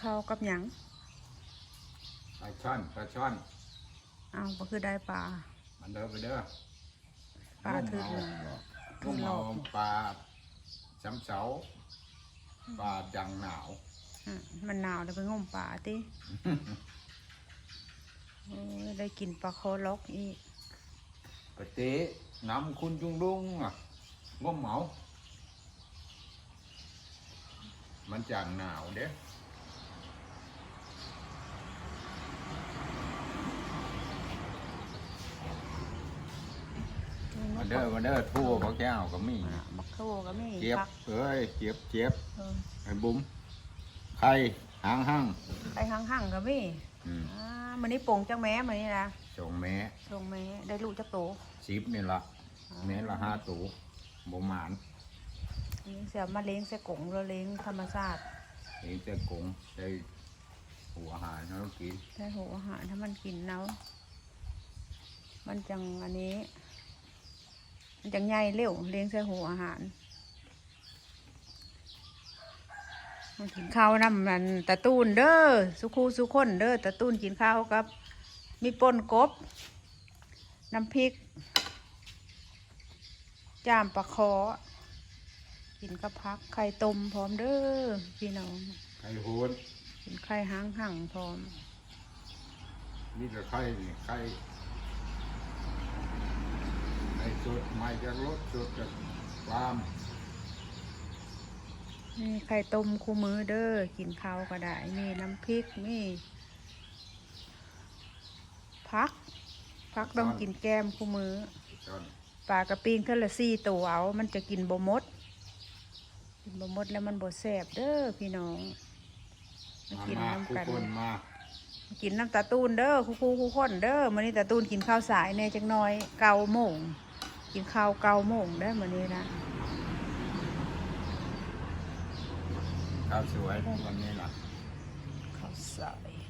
ข้าวกับหยังปลาช่อนปลาช่อนเอาก็คือได้ปลามันเด้อไปเด้อปลาถึกงเลยมเอางมเอาปลาช้ำเสาปลาดังหนาวอะมันหนาวเลยไปงมปลาติเออได้กินปลาคอล็อกอีกปะเต๊ะน้ำคุณจุงลุงอะงมเหมา มันจางหนาวเด้ เด้อมาเด้อทั่วพระแก้วก็มีอะมักโทก็มีเจ็บผักเอ้ยเจ็บเจ็บเออไอ้บุ๋มไข่หางหั่งไข่หั่งๆก็มีอืมอ่ามันนี่โป่งจังแม้มันนี่นะสองแม่ลงแม้ได้ลูกจักโตสิบนี่ละแม่ละห้าตัวบ่หมานอันนี้เสียมาเลี้ยงเสียกงเราเลี้ยงธรรมชาติเองจะกงได้หัวอาหารให้เรากินได้หัวอาหารถ้ามันกินเนามันจังอันนี้มัน จังใหญ่เร็วเลี้ยงใส่หัวอาหารมันกินข้าวน้ำมันตะตูนเด้อสุคูสุคนเด้อตะตูนกินข้าวกับ มีป่นกบ น้ำพริก จามปลาคอกินกับพักไข่ต้มพร้อมเด้อพี่น้องไข่โหนกินไข่หางหั่งพร้อม นี่จะไข่นี่ไข่ไข่ สดใหม่จากรถสดจากฟาร์มนี่ไข่ต้มคู่มือเด้อกินข้าวก็ได้มีน้ำพริกมีพัก พักต้องกินแก้มคู่มือจอนปลากระปิงเท่าละสี่ตัวเอามันจะกินบมด กินบมดแล้วมันบดแสบเด้อพี่น้องมามากินมาน้ำคู่กันคนมามากินน้ำตาตูนเด้อคู่คู่คู่คนเด้อมื้อนี้ตาตูนกินข้าวสายแน่จักหน้อยเกาโมง กินข้าวเกาโมงได้อมื้อนี้นะข้าวสวยวันนี้ล่ะข้าวสาย